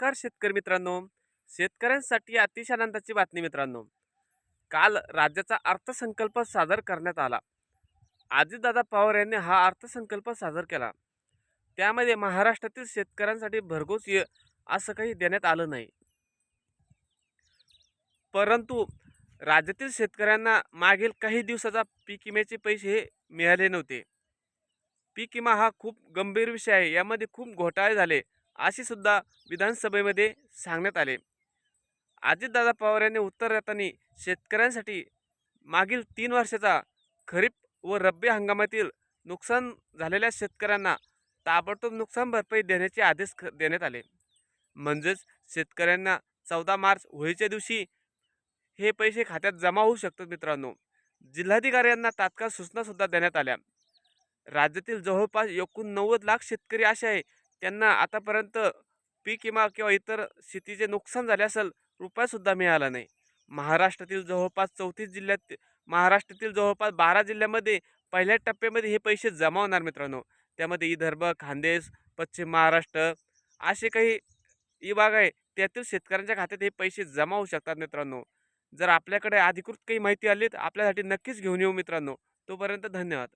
नमस्कार शेतकरी मित्रांनो. शेतकऱ्यांसाठी अतिशय आनंदाची बातमी मित्रांनो. काल राज्याचा अर्थसंकल्प सादर करण्यात आला. अजितदादा पवार यांनी हा अर्थसंकल्प सादर केला. त्यामध्ये महाराष्ट्रातील शेतकऱ्यांसाठी भरघोस ये असं काही देण्यात आलं नाही. परंतु राज्यातील शेतकऱ्यांना मागील काही दिवसाचा पीक विम्याचे पैसे हे मिळाले नव्हते. पीक विमा हा खूप गंभीर विषय आहे. यामध्ये खूप घोटाळे झाले. असे सुद्धा विधानसभेमध्ये सांगण्यात आले. अजितदादा पवार यांनी उत्तर देताना शेतकऱ्यांसाठी मागील तीन वर्षाचा खरीप व रब्बी हंगामातील नुकसान झालेल्या शेतकऱ्यांना ताबडतोब नुकसान भरपाई देण्याचे आदेश देण्यात आले. म्हणजेच शेतकऱ्यांना चौदा मार्च होळीच्या दिवशी हे पैसे खात्यात जमा होऊ शकतात मित्रांनो. जिल्हाधिकाऱ्यांना तात्काळ सूचनासुद्धा देण्यात आल्या. राज्यातील जवळपास एकूण नव्वद लाख शेतकरी असे आहे त्यांना आतापर्यंत पीक विमा किंवा इतर शेतीचे नुकसान झाले असेल रुपयासुद्धा मिळाला नाही. महाराष्ट्रातील जवळपास चौतीस जिल्ह्यात महाराष्ट्रातील जवळपास बारा जिल्ह्यामध्ये पहिल्या टप्प्यामध्ये हे पैसे जमा होणार मित्रांनो. त्यामध्ये विदर्भ खानदेश पश्चिम महाराष्ट्र असे काही विभाग आहे त्यातील शेतकऱ्यांच्या खात्यात हे पैसे जमा होऊ शकतात मित्रांनो. जर आपल्याकडे अधिकृत काही माहिती आली तर आपल्यासाठी नक्कीच घेऊन येऊ मित्रांनो. तोपर्यंत धन्यवाद.